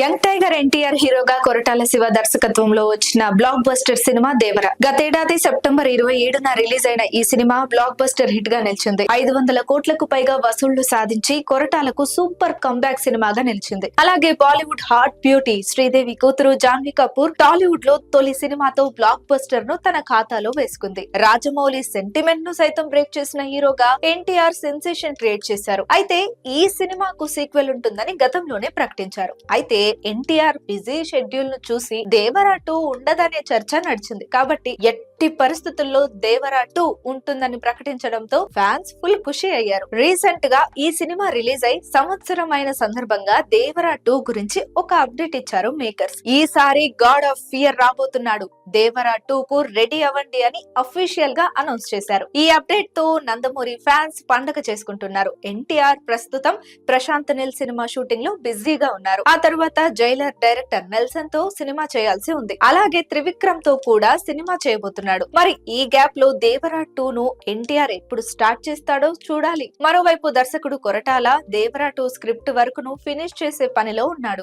Young tiger NTR హీరోగా కొరటాల శివ దర్శకత్వంలో వచ్చిన బ్లాక్ బస్టర్ సినిమా దేవర. గతేడాది సెప్టెంబర్ ఇరవై ఏడున రిలీజ్ అయిన ఈ సినిమా బ్లాక్ బస్టర్ హిట్గా నిలిచింది. ఐదు వందల కోట్లకు పైగా వసూళ్ళు సాధించి కొరటాలకు సూపర్ కంబ్యాక్ సినిమాగా నిలిచింది. అలాగే బాలీవుడ్ హాట్ బ్యూటీ శ్రీదేవి కూతురు జాన్వీ కపూర్ టాలీవుడ్లో తొలి సినిమాతో బ్లాక్ బస్టర్ను తన ఖాతాలో వేసుకుంది. రాజమౌళి సెంటిమెంట్ను సైతం బ్రేక్ చేసిన హీరోగా ఎన్టీఆర్ సెన్సేషన్ క్రియేట్ చేశారు. అయితే ఈ సినిమాకు సీక్వెల్ ఉంటుందని గతంలోనే ప్రకటించారు. అయితే ఎన్టీఆర్ బిజీ షెడ్యూల్ను చూసి దేవరా టూ ఉండదనే చర్చ నడిచింది. కాబట్టి ఎట్టి పరిస్థితుల్లో దేవరా టూ ఉంటుందని ప్రకటించడంతో ఫ్యాన్స్ ఫుల్ ఖుషి అయ్యారు. రీసెంట్గా ఈ సినిమా రిలీజ్ అయి సంవత్సరం అయిన సందర్భంగా దేవరా టూ గురించి ఒక అప్డేట్ ఇచ్చారు మేకర్స్. ఈసారి గాడ్ ఆఫ్ ఫియర్ రాబోతున్నాడు. దేవరా టూ కు రెడీ అవ్వండి అని అఫీషియల్గా అనౌన్స్ చేశారు. ఈ అప్డేట్తో నందమూరి ఫ్యాన్స్ పండగ చేసుకుంటున్నారు. ఎన్టీఆర్ ప్రస్తుతం ప్రశాంత్ నిల్ సినిమా షూటింగ్లో బిజీగా ఉన్నారు. ఆ తర్వాత జైలర్ డైరెక్టర్ నెల్సన్తో సినిమా చేయాల్సి ఉంది. అలాగే త్రివిక్రమ్తో కూడా సినిమా చేయబోతున్నారు. అన్నాడు మరి ఈ గ్యాప్లో దేవరా టూ ను ఎన్టీఆర్ ఎప్పుడు స్టార్ట్ చేస్తాడో చూడాలి. మరోవైపు దర్శకుడు కొరటాల దేవరా టూ స్క్రిప్ట్ వరకును ఫినిష్ చేసే పనిలో ఉన్నాడు.